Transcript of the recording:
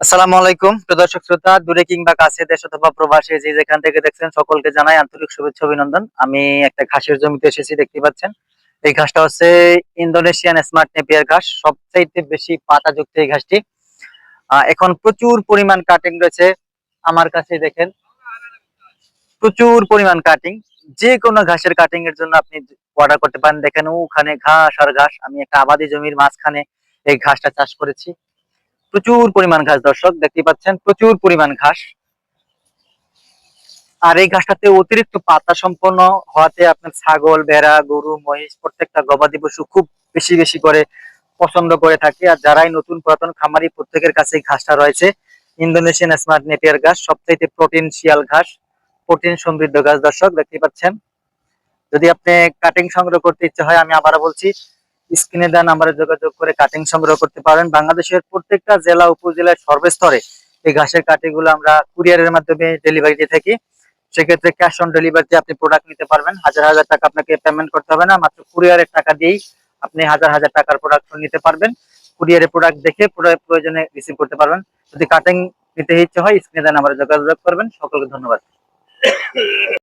আসসালামু আলাইকুম। প্রিয় দর্শক শ্রোতা, দূরে কিংবা কাছে দেশ অথবা যে যেখান থেকে দেখছেন, সকলকে জানাই আন্তরিক শুভেচ্ছা, অভিনন্দন। আমি একটা ঘাসের জমিতে এসেছি দেখতে পাচ্ছেন। এই ঘাসটা হচ্ছে ইন্দোনেশিয়ান স্মার্ট নেপিয়ার ঘাস, সবচাইতে বেশি পাতাযুক্ত এই ঘাসটি। এখন প্রচুর পরিমাণ কাটিং রয়েছে। আমার কাছে দেখেন, প্রচুর পরিমাণ কাটিং যে কোনো ঘাসের কাটিং এর জন্য আপনি অর্ডার করতে পারেন। দেখেন, ওখানে ঘাস আর ঘাস। আমি একটা আবাদি জমির মাঝখানে এই ঘাসটা চাষ করেছি। প্রচুর পরিমাণ ঘাস, দর্শক দেখতে পাচ্ছেন, প্রচুর পরিমাণ ঘাস। আর এই ঘাসটাতে অতিরিক্ত পাতা সম্পন্ন হওয়াতে আপনার ছাগল, ভেড়া, গরু, মহিষ, প্রত্যেকটা গবাদি পশু খুব বেশি বেশি করে পছন্দ করে থাকে। আর যারাই নতুন পুরাতন খামারি, প্রত্যেকের কাছে ঘাসটা রয়েছে। ইন্দোনেশিয়ান স্মার্ট নেপিয়ার ঘাস, সবচাইতে প্রোটিন শিয়াল ঘাস, প্রোটিন সমৃদ্ধ ঘাস, দর্শক দেখতে পাচ্ছেন। যদি আপনি কাটিং সংগ্রহ করতে ইচ্ছে হয়, আমি আবারও বলছি স্ক্রিনে দেওয়া নাম্বারে যোগাযোগ করে কাটিং সংগ্রহ করতে পারেন। বাংলাদেশের প্রত্যেকটা জেলা, উপজেলার সর্বস্তরে এই ঘাসের কাটিংগুলো আমরা কুরিয়ারের মাধ্যমে ডেলিভারি দিয়ে থাকি। সেক্ষেত্রে ক্যাশ অন ডেলিভারিতে আপনি প্রোডাক্ট নিতে পারবেন। হাজার হাজার টাকা আপনাকে পেমেন্ট করতে হবে না, মাত্র কুরিয়ারের টাকা দিয়েই আপনি হাজার হাজার টাকার প্রোডাক্ট নিতে পারবেন। কুরিয়ারে প্রোডাক্ট দেখে পুরো- প্রয়োজনে রিসিভ করতে পারবেন। যদি কাটিং নিতে ইচ্ছে হয়, স্ক্রিনে দেওয়া নাম্বারে যোগাযোগ করবেন। সকলকে ধন্যবাদ।